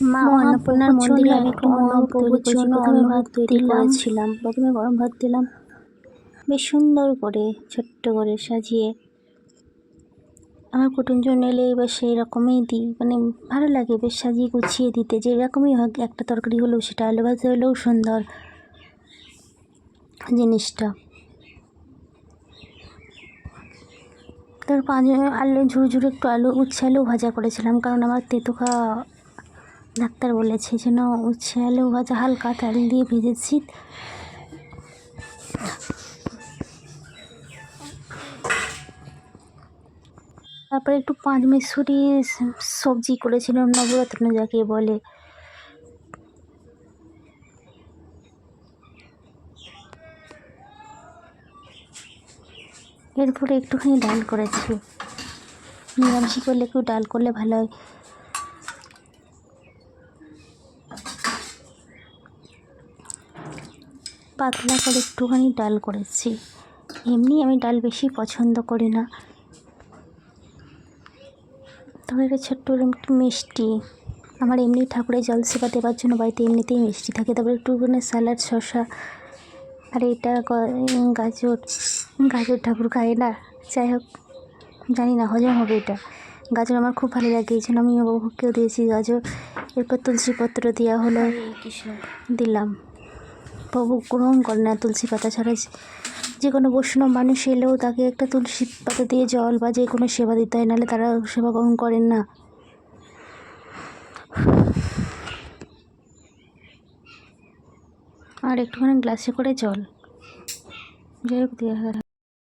মা অন্নপূর্ণার মন্দিরে আমি একটু মনোভোগ তৈরি জন্য অন্ন ভাত তৈরি করেছিলাম। প্রথমে গরম ভাত দিলাম। বেশ সুন্দর করে ছোট্ট করে সাজিয়ে। আমার কুটুমজন এলে এবার সেই রকমই দিই। মানে ভালো লাগে বেশ সাজিয়ে গুছিয়ে দিতে। যে রকমই হোক একটা তরকারি হলেও সেটা আলু ভাজা হলেও সুন্দর জিনিসটা। তার পাঁচ আলু ঝুড়ো ঝুড়ো একটু আলু উচ্ছে আলু ভাজা করেছিলাম কারণ আমার তেতো খাওয়া ডাক্তার বলেছে যেন উচ্ছে আলু ভাজা হালকা তেল দিয়ে ভেজেছি। তারপরে একটু পাঁচ মিশুরি সবজি করেছিলাম, নবরত্ন যাকে বলে। এরপরে একটুখানি ডাল করেছি। নিরামিষি করলে একটু ডাল করলে ভালো হয়। পাতলা করে একটুখানি ডাল করেছি। এমনি আমি ডাল বেশি পছন্দ করি না। তবে ছোট্ট একটু মিষ্টি। আমার এমনি ঠাকুরের জল সেবা দেওয়ার জন্য বাড়িতে এমনিতেই মিষ্টি থাকে। তারপরে একটুখানি স্যালাড শসা আর এটা গাজর গাজর ঠাকুর খায় না। যাই হোক জানি না হজম হবে এটা। গাজর আমার খুব ভালো লাগে এই জন্য আমি বাবুকেও দিয়েছি। গাজর এরপর তুলসী পত্র দেওয়া হলো দিলাম। প্রভু গ্রহণ করে না, তুলসী পাতা ছাড়া যে কোনো বৈষ্ণব মানুষ এলেও তাকে একটা তুলসী পাতা দিয়ে জল বা যে কোনো সেবা দিতে হয়, নাহলে তারা সেবা গ্রহণ করেন না। আর একটুখানি গ্লাসে করে জল। যাই হোক দেওয়া